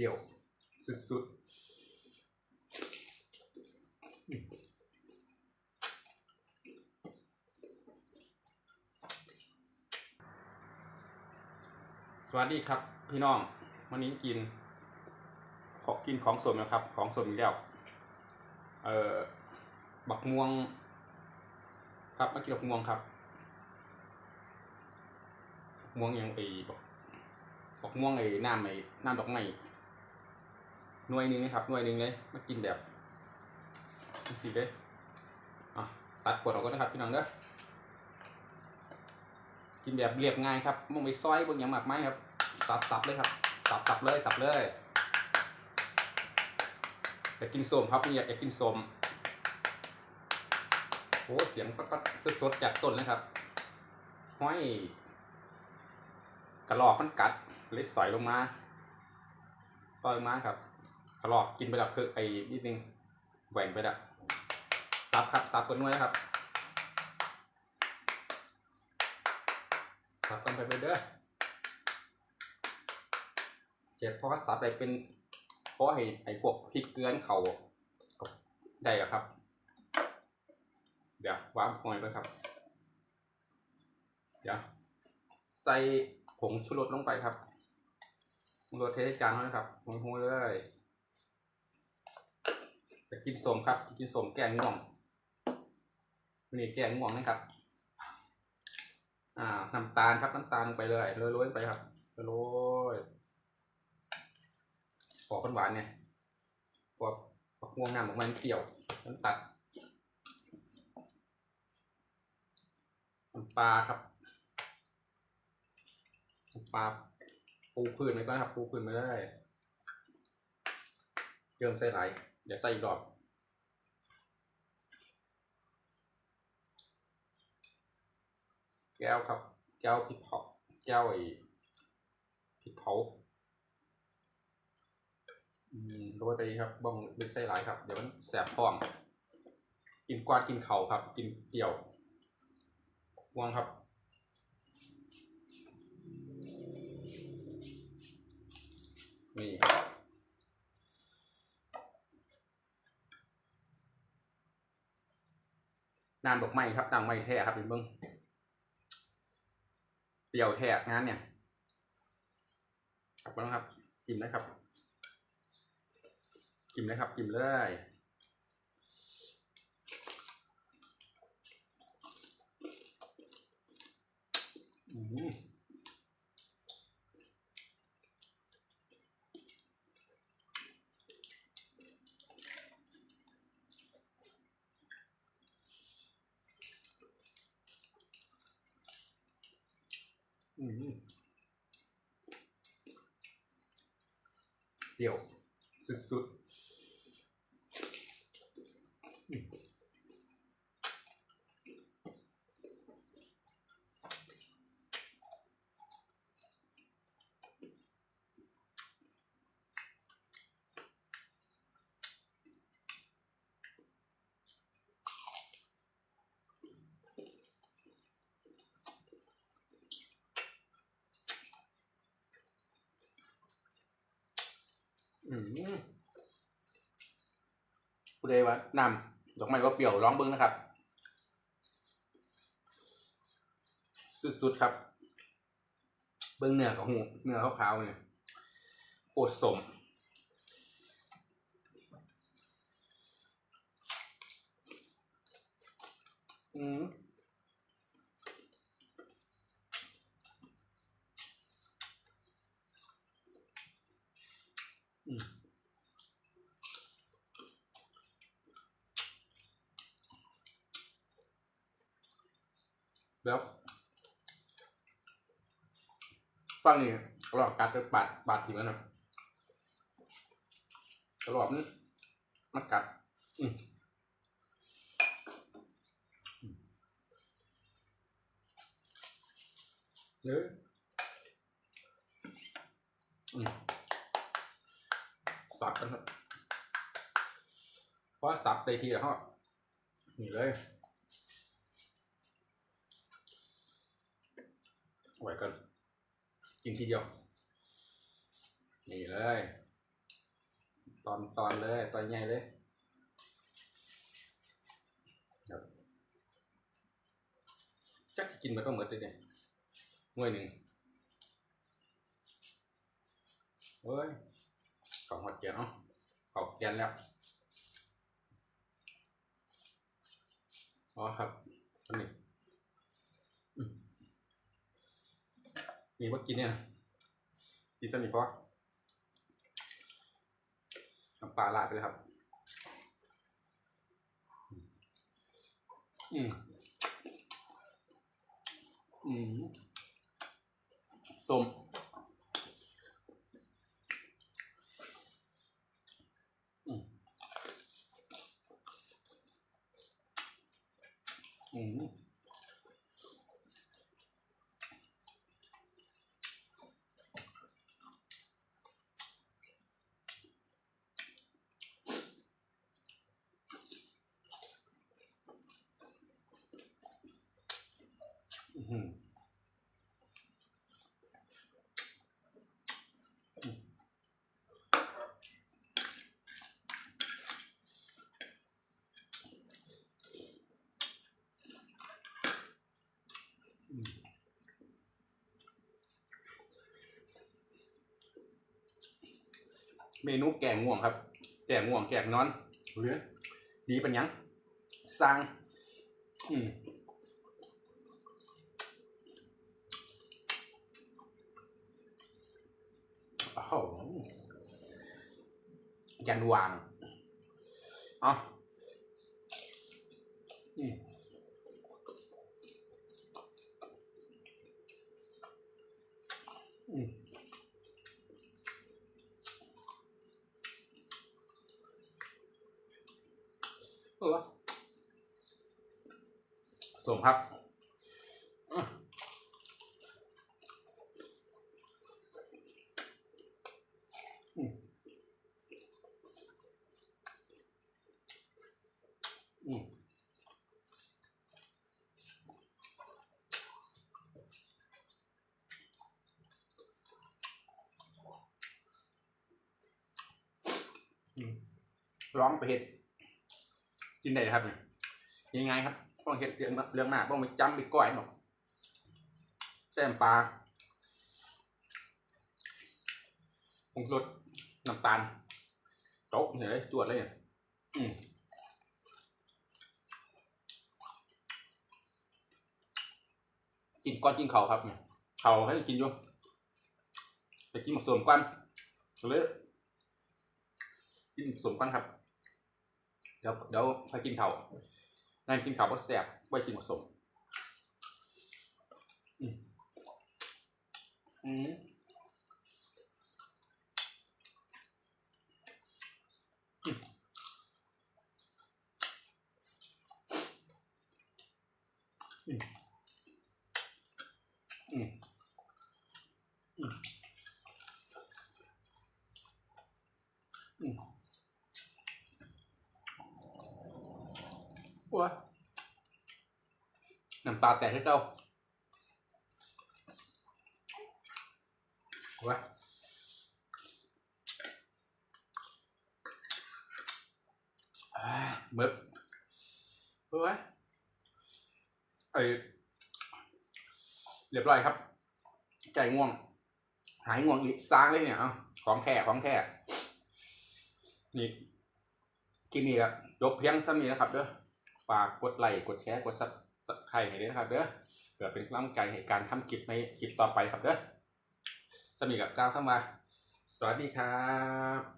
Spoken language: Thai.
เปรี้ยวสุดๆ สวัสดีครับพี่น้อง วันนี้กิน ขอกินของสดนะครับ ของสดอีกแล้วเอ่อบักม่วง ครับมากินบักม่วงครับม่วงยังไอบักบักม่วงไอ้น้ำไอ้น้ำดอกไม้ หน่วยหนึงนะครับหน่วยหนึงเลยมากินแบบนี่สิเลยอะตัดกดออกก็นะครับพี่น้องเด้อกินแบบเรียบง่ายครับมองไปซอยบางอย่างหมากไม้ครับสับสับเลยครับสับสับเลยสับเลยอยากกินส้มครับอยากอยากกินส้มโอ้เสียงปัดปัดสดๆจากต้นเลยครับห้อยกระหรอกมันกัดเลยสอยลงมาปล่อยมาครับ กระรอกกินไปแล้วคือไอ้นิดนึงแหว่งไปแล้วซับครับซับกันด้วยนะครับซับกันไปเด้อเจ็บเพราะว่าซับไปเป็นเพราะให้ไอ้พวกพริกเกลือนเขาได้เหรอครับ เดี๋ยววางพอยไปครับ เดี๋ยวใส่ผงชูรสลงไปครับรสเทสจานแล้วนะครับผงหูเลย จะกินสมครับ กินสมแกงง่วงวันนี้แกงง่วงนะครับอ่าน้ำตาลครับน้ำตาลลงไปเลยโรยๆไปครับโรยขอหวานเนี่ยพวกผักม่วงน้ำของมันเปรี้ยวน้ำตัดน้ำปลาครับน้ำปลาปูพื้นไปก่อนครับ ปูพื้นไปเลย เติมใส่ไหลเดี๋ยวใส่อีกรอบแก้วครับ แก้วพริกเผาแก้วไอ้พริกเผาอืมโรยไปครับบ้องไม่ใส่หลายครับ เดี๋ยวมันแสบท้อง กินกวาดกินเข่าครับ กินเปรี้ยววางครับ นี่ครับ นานดอกไม้ครับนางไม้แท้ครับเป็นเบิ้งเปรี้ยวแท้งานเนี่ยครับน้องครับกินนะครับกินนะครับกินเลยอืม อืมเปรี้ยวสุดๆ ผู้ใดว่านำดอกไม้ว่าเปรี้ยวร้องเบิ้งนะครับ สุดๆครับ เบิ้งเนื้อกับหูเนื้อขาวๆเนี่ยโคตรสมอืม แล้วฟังนี่ตลอดการไปบาดบาดทีมันนะตลอดนี่มันกัด อืมเนื้ออืมสับกันครับเพราะสับได้ทีละเขานี่เลย ไว้กันกินทีเดียว นี่เลย ตอนตอนเลยตอนใหญ่เลยครับจักกินไปก็หมดเลยเนี่ยหน่วยหนึ่งเฮ้ยของหดเกียนเนาะของเกียนแล้วอ๋อครับอันนี้อืม นี่ว่ากินเนี่ยกินสนิทพอน้ำปลาลาดไปเลยครับ อืม อืมส้มอืมอืมอื้อหือ เมนูแกงง่วงครับ แกงง่วงแกงนอนหรือดีเป็นหยังสร้าง อืม โอ้โห ยันวางอ๋ออืมอืมเออส่งครับ อืมอืมร้องไปเห็ดกินได้ครับเนี่ยยังไงครับต้องเห็ดเรื่องเรื่องมากต้องไปจำไปก้อยหรอกแซมปลาผงรส น้ำตาลโจ๊กเนี่ยเลยจวดเลยเนี่ยอืมกินก้อนกินเขาครับเนี่ยเขาให้กินอยู่ไปกินหมกสมกันเลยกินหมกสมกันครับ เดี๋ยวเดี๋ยวไปกินเขานั่นกินเขาก็แสบไว้กินผสมอืมอืม อืมอืมอืมโอ้ยน้ำตาแตกให้เจ้าโอ้ยอ่ามึกโอ้ยไอเรียบร้อยครับ ใจง่วง หายง่วงอีกสร้างเลยเนี่ยเอาของแท้ของแท้นี่กินนี่ครับยกเพียงซ้ำนี้นะครับเด้อฝากกดไลค์กดแชร์กดซับสไครต์ให้ด้วยนะครับเด้อเพื่อเป็นกำลังใจให้การทำคลิปในคลิปต่อไปครับเด้อสำหรับกับก้าวเข้ามา สวัสดีครับ